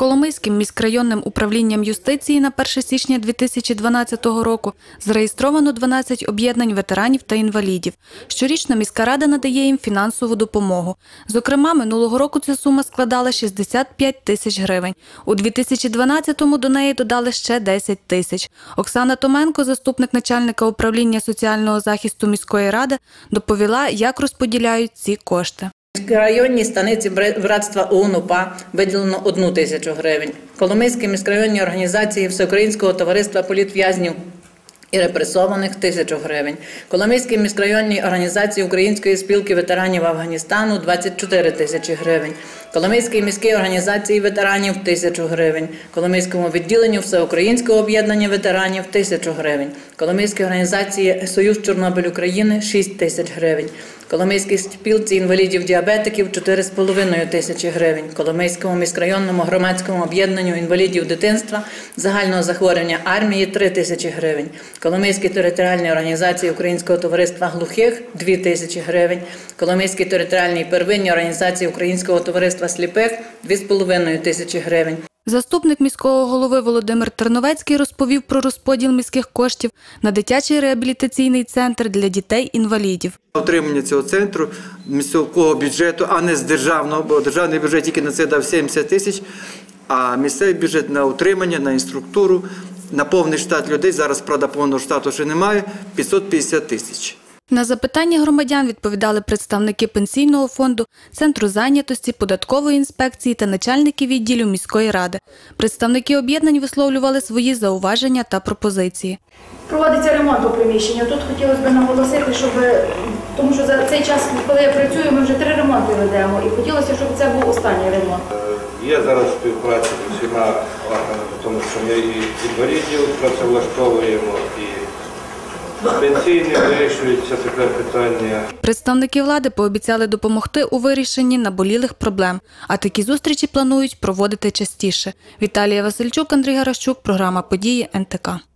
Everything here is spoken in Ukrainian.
Коломийським міськрайонним управлінням юстиції на 1 січня 2012 року зареєстровано 12 об'єднань ветеранів та інвалідів. Щорічно міська рада надає їм фінансову допомогу. Зокрема, минулого року ця сума складала 65 тисяч гривень. У 2012-му до неї додали ще 10 тисяч. Оксана Томенко, заступник начальника управління соціального захисту міської ради, доповіла, як розподіляють ці кошти. В районній станиці бра- братства ОУН УПА виділено одну тисячу гривень. Коломийській міськрайонній організації Всеукраїнського товариства політв'язнів і репресованих тисячу гривень. Коломийській міськрайонній організації Української спілки ветеранів Афганістану 24 тисячі гривень. Коломийській міській організації ветеранів тисячу гривень. Коломийському відділенню Всеукраїнського об'єднання ветеранів тисячу гривень. Коломийській організації Союз Чорнобиль України 6 тисяч гривень. Коломийській спілці інвалідів діабетиків 4,5 тисячі гривень. Коломийському міськрайонному громадському об'єднанню інвалідів дитинства загального захворювання армії 3 тисячі гривень. Коломийській територіальній організації Українського товариства глухих 2 тисячі гривень. Коломийській територіальній первинній організації Українського товариства сліпих 2,5 тисячі гривень. Заступник міського голови Володимир Терновецький розповів про розподіл міських коштів на дитячий реабілітаційний центр для дітей-інвалідів. Отримання цього центру міського бюджету, а не з державного, бо державний бюджет тільки на це дав 70 тисяч, а місцевий бюджет на утримання, на інструктуру, на повний штат людей, зараз, правда, повного штату ще немає, 550 тисяч. На запитання громадян відповідали представники пенсійного фонду, центру зайнятості, податкової інспекції та начальники відділів міської ради. Представники об'єднань висловлювали свої зауваження та пропозиції. Проводиться ремонт у приміщенні. Тут хотілося б наголосити, щоб тому що за цей час, коли я працюю, ми вже три ремонти ведемо, і хотілося, щоб це був останній ремонт. Є зараз співпраця з усіма органами, тому що ми і інвалідів працевлаштовуємо, і пенсійні вирішується тепер питання. Представники влади пообіцяли допомогти у вирішенні наболілих проблем, а такі зустрічі планують проводити частіше. Віталія Васильчук, Андрій Гаращук, програма Події НТК.